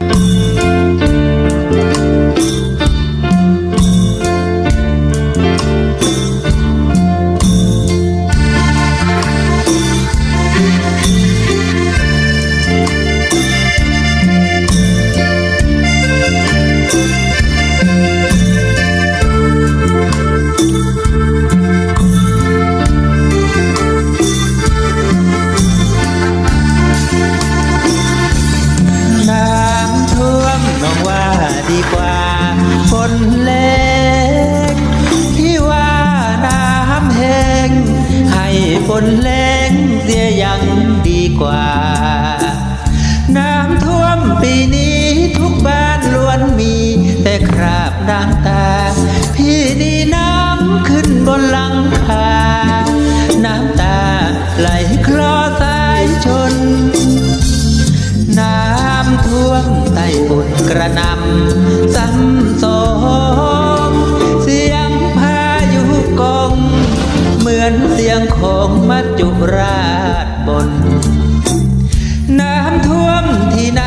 น้ ดีกว่าคนเล็ก ที่ว่าน้ำแห้งให้ฝนแรงเสียยังดีกว่า น้ำท่วมปีนี้ทุกบ้านล้วนมี แต่คราบน้ำตา พี่นี้ ระนำซ้ำสองเสียงพายุกองเหมือนเสียงของมัจจุราชบน น้ำท่วมที่ไหน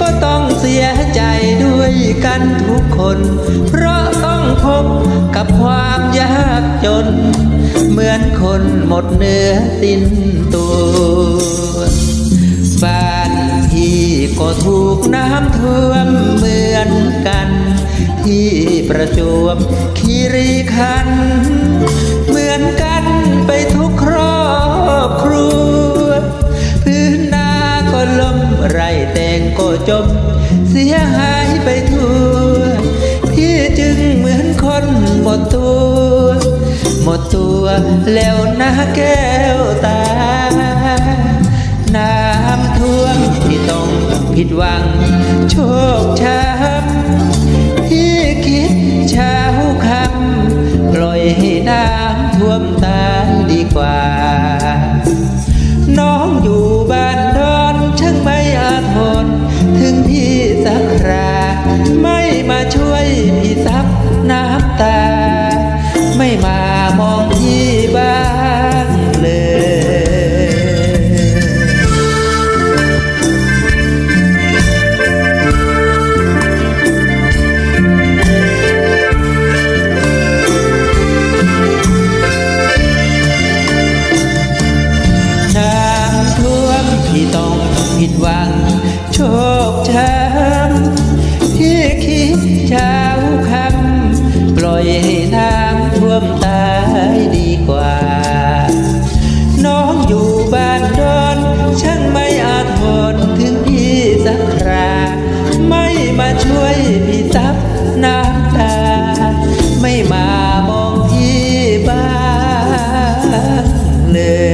ก็ต้องเสียใจด้วยกันทุกคน เพราะต้องพบกับความยากจน เหมือนคนหมดเนื้อสิ้นตัว ก็ถูกน้ำท่วมเหมือนกัน ที่ประจวบคีรีขัน เหมือนกันไปทุกครอบครัว พื้นนาก็ล้มไรแตงก็จม เสียหายไปทั่วพี่จึงเหมือนคนหมดตัว หมดตัวแล้วนะแก้วตาน้ำท่วมที่ต้อง ผิดหวัง โชคช้ำ วังโชคช้ำที่คิดเช้าคำปล่อยให้น้ำท่วมตายดีกว่า น้องอยู่บ้านดอนช่างไม่อาจทนถึงพี่สักคราไม่มาช่วยพี่ซับน้ำตา ไม่มามองที่บ้านเลย